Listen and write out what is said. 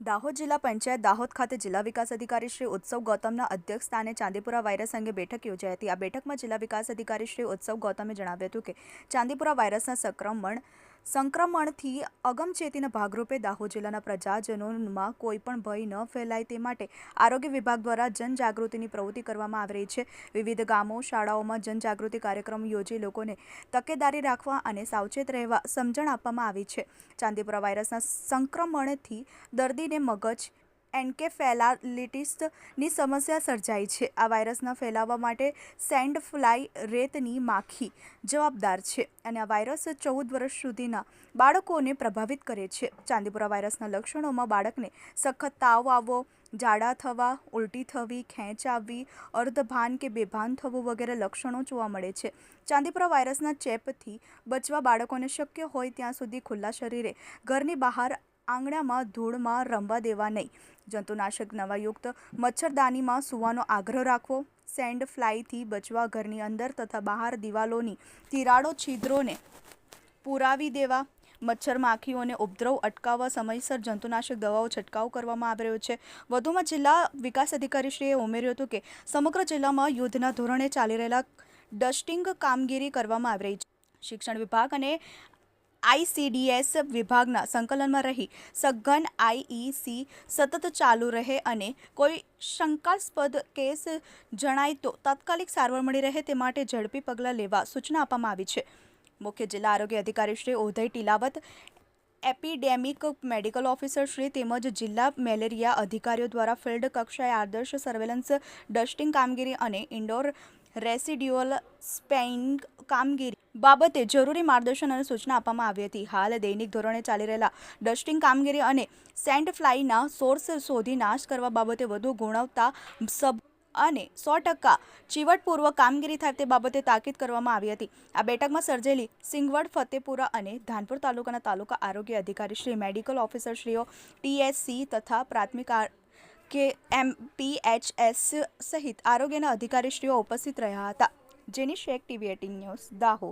દાહોદ જિલ્લા પંચાયત દાહોદ ખાતે જિલ્લા વિકાસ અધિકારી શ્રી ઉત્સવ ગૌતમના અધ્યક્ષ સ્થાને ચાંદીપુરા વાયરસ અંગે બેઠક યોજાઈ હતી. આ બેઠકમાં જિલ્લા વિકાસ અધિકારી શ્રી ઉત્સવ ગૌતમે જણાવ્યું હતું કે ચાંદીપુરા વાયરસના સંક્રમણ સંક્રમણથી અગમચેતીના ભાગરૂપે દાહોદ જિલ્લાના પ્રજાજનોમાં કોઈ પણ ભય ન ફેલાય તે માટે આરોગ્ય વિભાગ દ્વારા જનજાગૃતિની પ્રવૃત્તિ કરવામાં આવી રહી છે. વિવિધ ગામો, શાળાઓમાં જનજાગૃતિ કાર્યક્રમ યોજી લોકોને તકેદારી રાખવા અને સાવચેત રહેવા સમજણ આપવામાં આવી છે. ચાંદીપુરા વાયરસના સંક્રમણથી દર્દીને મગજ એન્કેફેલાલિટિસની સમસ્યા સર્જાઈ છે. આ વાયરસના ફેલાવા માટે સેન્ડ ફ્લાય રેતની માખી જવાબદાર છે અને આ વાયરસ ચૌદ વર્ષ સુધીના બાળકોને પ્રભાવિત કરે છે. ચાંદીપુરા વાયરસના લક્ષણોમાં બાળકને સખત તાવ આવવો ઝાડા થવા, ઉલટી થવી, ખેંચ આવવી, અર્ધભાન કે બેભાન થવું વગેરે લક્ષણો જોવા મળે છે. ચાંદીપુરા વાયરસના ચેપથી બચવા બાળકોને શક્ય હોય ત્યાં સુધી ખુલ્લા શરીરે ઘરની બહાર આંગણામાં, ધૂળમાં રમવા દેવા નહીં. જંતુનાશક નવાયુક્ત મચ્છરદાનીમાં સૂવાનો આગ્રહ રાખવો. સેન્ડ ફ્લાયથી બચવા ઘરની અંદર તથા બહાર દિવાલોની તિરાડો છિદ્રોને પુરાવી દેવા. મચ્છર માખીઓને ઉપદ્રવ અટકાવવા સમયસર જંતુનાશક દવાઓ છંટકાવ કરવામાં આવી રહ્યો છે. વધુમાં જિલ્લા વિકાસ અધિકારીશ્રીએ ઉમેર્યું હતું કે સમગ્ર જિલ્લામાં યુદ્ધના ધોરણે ચાલી રહેલા ડસ્ટિંગ કામગીરી કરવામાં આવી રહી છે. શિક્ષણ વિભાગ અને આઈસીડીએસ વિભાગના સંકલનમાં રહી. સઘન આઈઈસી સતત ચાલુ રહે અને કોઈ શંકાસ્પદ કેસ જણાય તો તાત્કાલિક સારવાર મળી રહે તે માટે ઝડપી પગલાં લેવા સૂચના આપવામાં આવી છે. મુખ્ય જિલ્લા આરોગ્ય અધિકારી Shri Uday Tilavat, epidemic medical officer Shri તેમજ જિલ્લા મેલેરિયા અધિકારીઓ દ્વારા ફિલ્ડ કક્ષાએ આદર્શ સર્વેલન્સ, ડસ્ટિંગ કામગીરી અને ઇન્ડોર રેસિડ્યુઅલ સ્પેઇંગ કામગીરી બાબતે જરૂરી માર્ગદર્શન અને સૂચના આપવામાં આવી હતી. હાલ દૈનિક ધોરણે ચાલી રહેલા ડસ્ટિંગ કામગીરી અને સેન્ડ ફ્લાયના સોર્સ શોધી નાશ કરવા બાબતે વધુ ગુણવત્તા સબ અને સો ટકા ચીવટપૂર્વક કામગીરી થાય તે બાબતે તાકીદ કરવામાં આવી હતી. આ બેઠકમાં સર્જેલી સિંગવડ, ફતેપુરા અને ધાનપુર તાલુકાના તાલુકા આરોગ્ય અધિકારી શ્રી, મેડિકલ ઓફિસરશ્રીઓ ટીએસસી તથા પ્રાથમિક કે એમપીએચએસ સહિત આરોગ્યના અધિકારીશ્રીઓ ઉપસ્થિત રહ્યા હતા. Jeni Shaikh TV eighteen news Dahod.